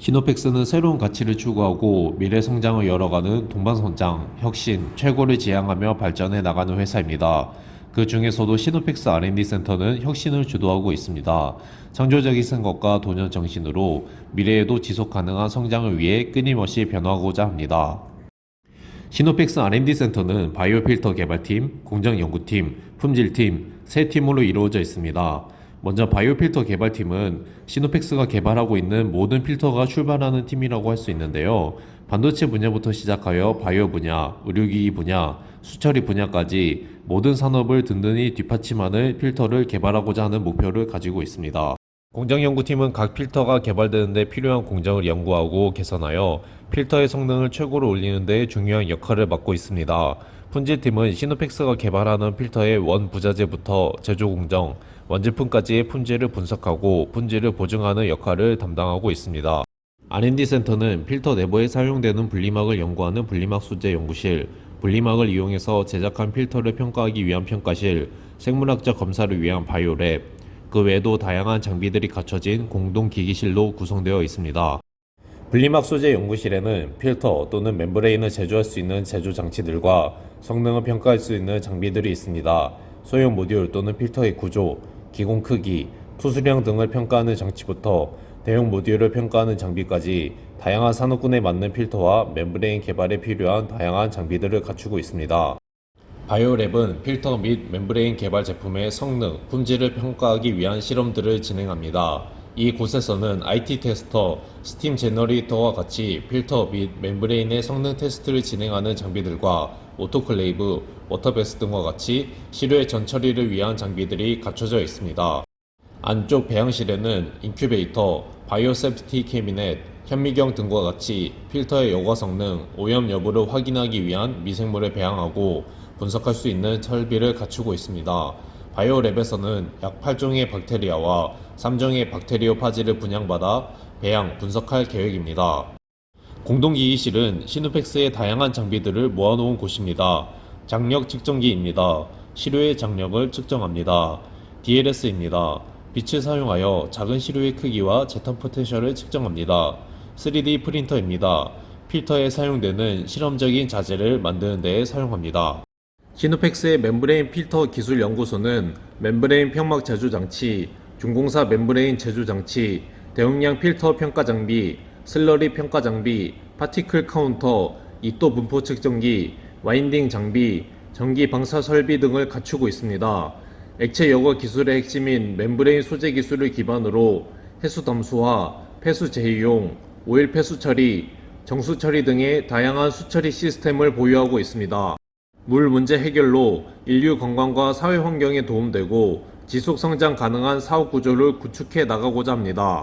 시노펙스는 새로운 가치를 추구하고 미래 성장을 열어가는 동방성장, 혁신, 최고를 지향하며 발전해 나가는 회사입니다. 그 중에서도 시노펙스 R&D 센터는 혁신을 주도하고 있습니다. 창조적인 생각과 도전 정신으로 미래에도 지속 가능한 성장을 위해 끊임없이 변화하고자 합니다. 시노펙스 R&D 센터는 바이오 필터 개발팀, 공정 연구팀, 품질팀 세 팀으로 이루어져 있습니다. 먼저 바이오 필터 개발팀은 시노펙스가 개발하고 있는 모든 필터가 출발하는 팀이라고 할 수 있는데요. 반도체 분야부터 시작하여 바이오 분야, 의료기기 분야, 수처리 분야까지 모든 산업을 든든히 뒷받침하는 필터를 개발하고자 하는 목표를 가지고 있습니다. 공정연구팀은 각 필터가 개발되는데 필요한 공정을 연구하고 개선하여 필터의 성능을 최고로 올리는 데 중요한 역할을 맡고 있습니다. 품질팀은 시노펙스가 개발하는 필터의 원 부자재부터 제조 공정, 완제품까지의 품질을 분석하고 품질을 보증하는 역할을 담당하고 있습니다. R&D 센터는 필터 내부에 사용되는 분리막을 연구하는 분리막 소재 연구실, 분리막을 이용해서 제작한 필터를 평가하기 위한 평가실, 생물학적 검사를 위한 바이오랩, 그 외에도 다양한 장비들이 갖춰진 공동 기기실로 구성되어 있습니다. 분리막 소재 연구실에는 필터 또는 멤브레인을 제조할 수 있는 제조 장치들과 성능을 평가할 수 있는 장비들이 있습니다. 소형 모듈 또는 필터의 구조, 기공 크기, 투수량 등을 평가하는 장치부터 대형 모듈을 평가하는 장비까지 다양한 산업군에 맞는 필터와 멤브레인 개발에 필요한 다양한 장비들을 갖추고 있습니다. 바이오랩은 필터 및 멤브레인 개발 제품의 성능, 품질을 평가하기 위한 실험들을 진행합니다. 이 곳에서는 IT 테스터, 스팀 제너레이터와 같이 필터 및 멤브레인의 성능 테스트를 진행하는 장비들과 오토클레이브, 워터베스 등과 같이 시료의 전처리를 위한 장비들이 갖춰져 있습니다. 안쪽 배양실에는 인큐베이터, 바이오 세프티 캐비넷, 현미경 등과 같이 필터의 여과 성능, 오염 여부를 확인하기 위한 미생물을 배양하고 분석할 수 있는 설비를 갖추고 있습니다. 바이오랩에서는 약 8종의 박테리아와 3종의 박테리오 파지를 분양받아 배양, 분석할 계획입니다. 공동기기실은 시누펙스의 다양한 장비들을 모아놓은 곳입니다. 장력 측정기입니다. 시료의 장력을 측정합니다. DLS입니다. 빛을 사용하여 작은 시료의 크기와 제탄 포텐셜을 측정합니다. 3D 프린터입니다. 필터에 사용되는 실험적인 자재를 만드는 데 사용합니다. 시노펙스의 멤브레인 필터 기술 연구소는 멤브레인 평막 제조 장치, 중공사 멤브레인 제조 장치, 대용량 필터 평가 장비, 슬러리 평가 장비, 파티클 카운터, 이또 분포 측정기, 와인딩 장비, 전기 방사 설비 등을 갖추고 있습니다. 액체 여과 기술의 핵심인 멤브레인 소재 기술을 기반으로 해수 담수화, 폐수 재이용, 오일 폐수 처리, 정수 처리 등의 다양한 수처리 시스템을 보유하고 있습니다. 물 문제 해결로 인류 건강과 사회 환경에 도움되고 지속 성장 가능한 사업 구조를 구축해 나가고자 합니다.